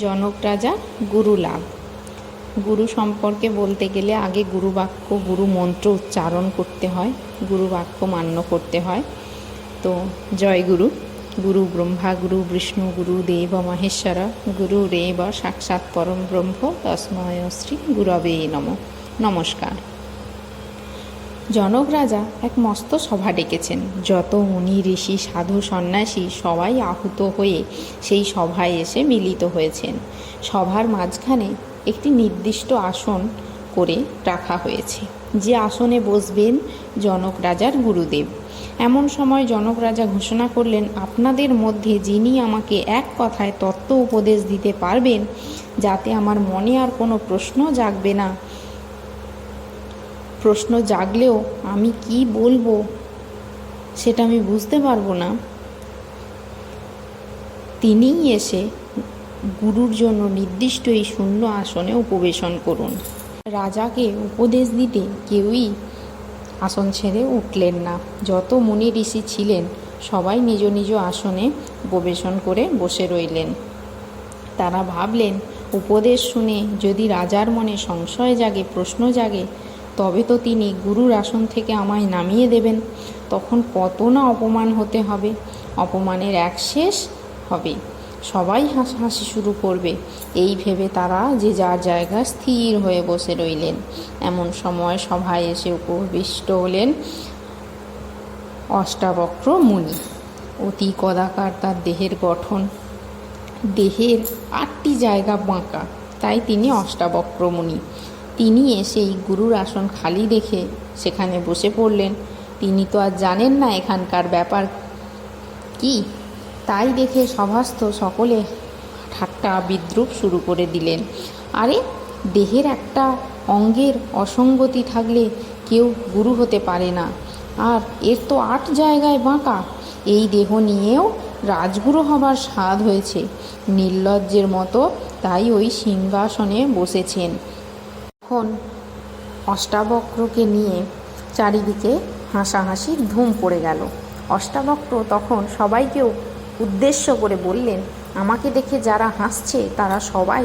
জনক রাজা গুরু লাভ। গুরু সম্পর্কে বলতে গেলে আগে গুরু বাক্য গুরু মন্ত্র উচ্চারণ করতে হয় গুরু বাক্য মান্য করতে হয়। তো জয় গুরু গুরু ব্রহ্মা, গুরু বিষ্ণু, গুরু দেব মহেশ্বর, গুরু রেব সাক্ষাৎ পরম ব্রহ্ম, তস্ময় শ্রী গুরবে নম। নমস্কার। জনক রাজা এক মস্ত সভা ডেকেছেন। যত মুনি, ঋষি, সাধু, সন্ন্যাসী সবাই আহুত হয়ে সেই সভায় এসে মিলিত হয়েছেন। সভার মাঝখানে একটি নির্দিষ্ট আসন করে রাখা হয়েছে। যে আসনে বসবেন জনক রাজার গুরুদেব। এমন সময় জনক রাজা ঘোষণা করলেন, আপনাদের মধ্যে যিনি আমাকে এক কথায় তত্ত্ব উপদেশ দিতে পারবেন, যাতে আমার মনে আর কোনো প্রশ্ন জাগবে না প্রশ্ন জাগলেও আমি কি বলব সেটা আমি বুঝতে পারব না। তিনিই এসে গুরুর জন্য নির্দিষ্ট এই শূন্য আসনে উপবেশন করুন। রাজাকে উপদেশ দিতে কেউই আসন ছেড়ে উঠলেন না। যত মুনি ঋষি ছিলেন, সবাই নিজ নিজ আসনে উপবেশন করে বসে রইলেন। তারা ভাবলেন, উপদেশ শুনে যদি রাজার মনে সংশয় জাগে, প্রশ্ন জাগে তবে তো তিনি গুরুর আসন থেকে আমায় নামিয়ে দেবেন। তখন কত না অপমান হতে হবে। অপমানের এক শেষ হবে। সবাই হাসাহাসি শুরু করবে। এই ভেবে তারা যে যার জায়গা স্থির হয়ে বসে রইলেন। এমন সময় সভায় এসে উপবিষ্ট হলেন অষ্টাবক্র মুনি। অতি কদাকার তার দেহের গঠন। দেহের আটটি জায়গা বাঁকা, তাই তিনি অষ্টাবক্র মুনি। তিনি এসেই গুরুর আসন খালি দেখে সেখানে বসে পড়লেন। তিনি তো আর জানেন না এখানকার ব্যাপার কি। তাই দেখে সভাস্থ সকলে ঠাট্টা বিদ্রুপ শুরু করে দিলেন। আরে, দেহের একটা অঙ্গের অসঙ্গতি থাকলে কেউ গুরু হতে পারে না। আর এর তো আট জায়গায় বাঁকা। এই দেহ নিয়েও রাজগুরু হবার স্বাদ হয়েছে। নির্লজ্জের মতো তাই ওই সিংহাসনে বসেছেন। এখন অষ্টাবক্রকে নিয়ে চারিদিকে হাসাহাসি ধুম পড়ে গেল। অষ্টাবক্র তখন সবাইকে উদ্দেশ্য করে বললেন, আমাকে দেখে যারা হাসছে তারা সবাই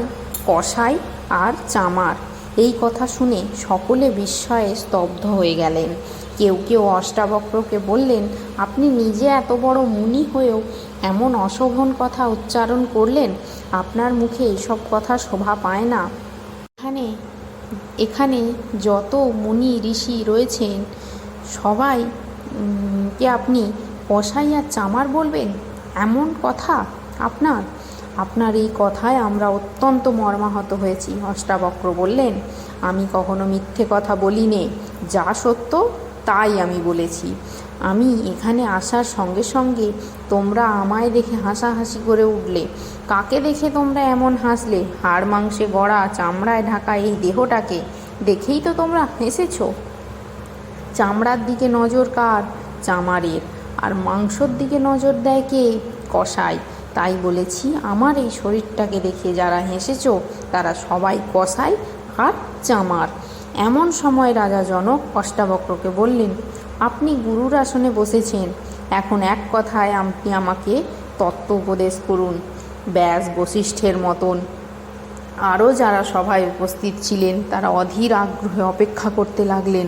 কষাই আর চামার। এই কথা শুনে সকলে বিস্ময়ে স্তব্ধ হয়ে গেলেন। কেউ কেউ অষ্টাবক্রকে বললেন, আপনি নিজে এত বড় মুনি হয়েও এমন অশোভন কথা উচ্চারণ করলেন? আপনার মুখে এইসব কথা শোভা পায় না। এখানে এখানে যত মুনি ঋষি রয়েছেন, সবাই কে আপনি কষাই আর চামার বলবেন? এমন কথা আপনার? আপনার এই কথায় আমরা অত্যন্ত মর্মাহত হয়েছি, অষ্টাবক্র বললেন। আমি কখনো মিথ্যে কথা বলি নে যা সত্য তাই আমি বলেছি। আমি এখানে আসার সঙ্গে সঙ্গে তোমরা আমায় দেখে হাসাহাসি করে উঠলে। কাকে দেখে তোমরা এমন হাসলে? হাড় মাংসে গড়া চামড়ায় ঢাকা এই দেহটাকে। দেখেই তো তোমরা হেসেছ। চামড়ার দিকে নজর কার? চামারের। আর মাংসর দিকে নজর দেয় কে? কষাই তাই বলেছি, আমার এই শরীরটাকে দেখে যারা হেসেছ, তারা সবাই কষাই আর চামার। এমন সময় রাজা জনক অষ্টাবক্রকে বললেন আপনি গুরুর আসনে বসেছেন। এখন এক কথায় আপনি আমাকে তত্ত্ব উপদেশ করুন, ব্যাস বশিষ্ঠের মতন। আরও যারা সভায় উপস্থিত ছিলেন, তারা অধীর আগ্রহে অপেক্ষা করতে লাগলেন।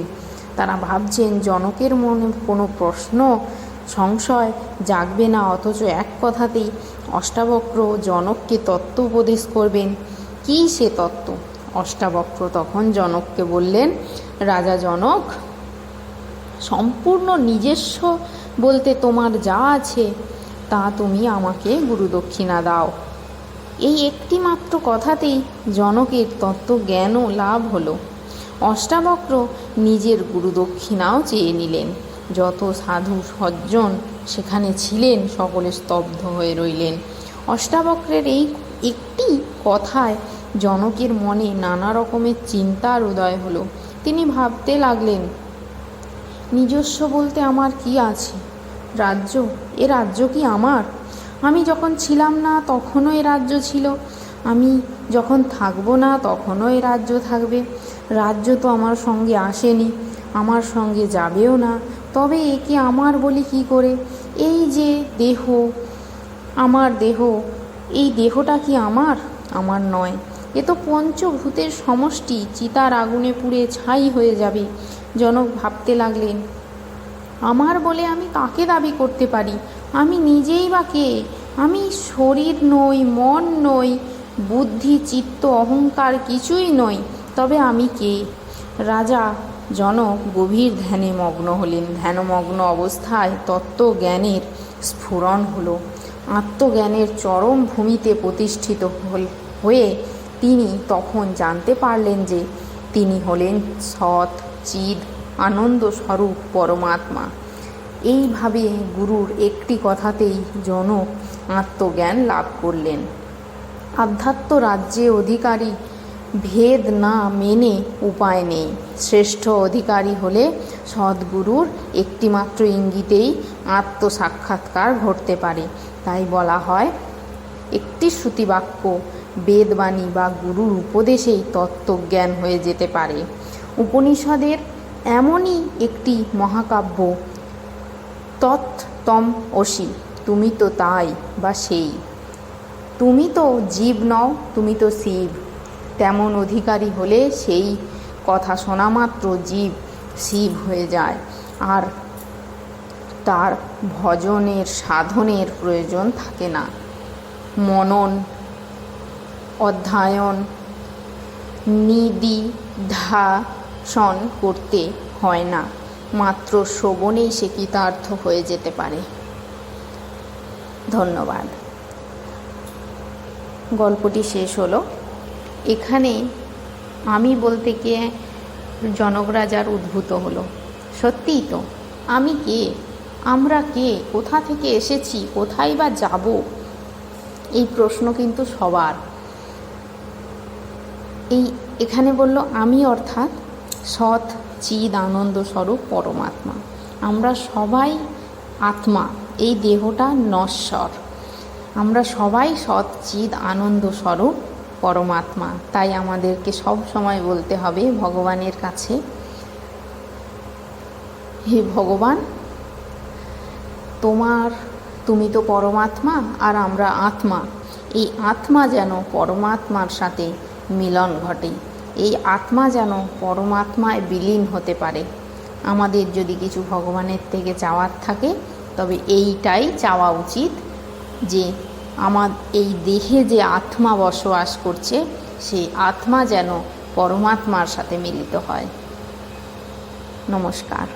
তারা ভাবছেন, জনকের মনে কোনো প্রশ্ন, সংশয় জাগবে না, অথচ এক কথাতেই অষ্টাবক্র জনককে তত্ত্ব উপদেশ করবেন। কী সে তত্ত্ব? অষ্টাবক্র তখন জনককে বললেন, রাজা জনক সম্পূর্ণ নিজস্ব বলতে তোমার যা আছে, তা তুমি আমাকে গুরুদক্ষিণা দাও। এই একটি মাত্র কথাতেই জনকের তত্ত্বজ্ঞানও লাভ হলো। অষ্টাবক্র নিজের গুরুদক্ষিণাও চেয়ে নিলেন। যত সাধু সজ্জন সেখানে ছিলেন, সকলে স্তব্ধ হয়ে রইলেন। অষ্টাবক্রের এই একটি কথায় জনকের মনে নানা রকমের চিন্তার উদয় হলো। তিনি ভাবতে লাগলেন নিজস্ব বলতে আমার কি আছে? রাজ্য? এ রাজ্য কি আমার? আমি যখন ছিলাম না, তখনও এ রাজ্য ছিল। আমি যখন থাকব না, তখনও এ রাজ্য থাকবে। রাজ্য তো আমার সঙ্গে আসেনি, আমার সঙ্গে যাবেও না। তবে একে আমার বলি কি করে? এই যে দেহ, আমার দেহ, এই দেহটা কি আমার? আমার নয়। এ তো পঞ্চভূতের সমষ্টি, চিতার আগুনে পুড়ে ছাই হয়ে যাবে। জনক ভাবতে লাগলেন, আমার বলে আমি কাকে দাবি করতে পারি? আমি নিজেই বা কে? আমি শরীর নই, মন নই, বুদ্ধি, চিত্ত, অহংকার কিছুই নই, তবে আমি কে? রাজা জনক গভীর ধ্যানে মগ্ন হলেন। ধ্যানমগ্ন অবস্থায় তত্ত্বজ্ঞানের স্ফুরণ হলো। আত্মজ্ঞানের চরম ভূমিতে প্রতিষ্ঠিত হয়ে তিনি তখন জানতে পারলেন যে তিনি হলেন সৎ চিদ, আনন্দ স্বরূপ পরমাত্মা। এইভাবে গুরুর একটি কথাতেই জনক আত্মজ্ঞান লাভ করলেন। আধ্যাত্ম রাজ্যে অধিকারী ভেদ না মেনে উপায় নেই। শ্রেষ্ঠ অধিকারী হলে সদ্গুরুর একটিমাত্র ইঙ্গিতেই আত্মসাক্ষাৎকার ঘটতে পারে। তাই বলা হয়, একটি শ্রুতিবাক্য, বেদবাণী বা গুরুর উপদেশেই তত্ত্বজ্ঞান হয়ে যেতে পারে। উপনিষদের এমনই একটি মহাকাব্য। তৎতম অসি, তুমি তো তাই বা সেই। তুমি তো জীব নও, তুমি তো শিব। তেমন অধিকারী হলে সেই কথা শোনা মাত্র জীব, শিব হয়ে যায়। আর তার ভজনের, সাধনের প্রয়োজন থাকে না। মনন, অধ্যয়ন নিদিধাসন করতে হয় না। মাত্র শ্রবণেই সে কৃতার্থ হয়ে যেতে পারে। ধন্যবাদ। গল্পটি শেষ হলো। এখানে আমি বলতে গিয়ে জনক রাজার উদ্ভূত হলো। সত্যিই তো, আমি কে? আমরা কে? কোথা থেকে এসেছি? কোথায় বা যাব? এই প্রশ্ন কিন্তু সবার। এই এখানে বলল আমি, অর্থাৎ সৎ, চিদ, আনন্দ স্বরূপ পরমাত্মা। আমরা সবাই আত্মা, এই দেহটা নশ্বর। আমরা সবাই সৎ, চিদ, আনন্দ স্বরূপ পরমাত্মা। তাই আমাদেরকে সব সময় বলতে হবে ভগবানের কাছে, হে ভগবান, তোমার, তুমি তো পরমাত্মা আর আমরা আত্মা। এই আত্মা যেন পরমাত্মার সাথে মিলন ঘটে। এই আত্মা যেন পরমাত্মায় বিলীন হতে পারে। আমাদের যদি কিছু ভগবানের থেকে চাওয়ার থাকে, তবে এইটাই চাওয়া উচিত যে আমার এই দেহে যে আত্মা বসবাস করছে, সেই আত্মা যেন পরমাত্মার সাথে মিলিত হয়। নমস্কার।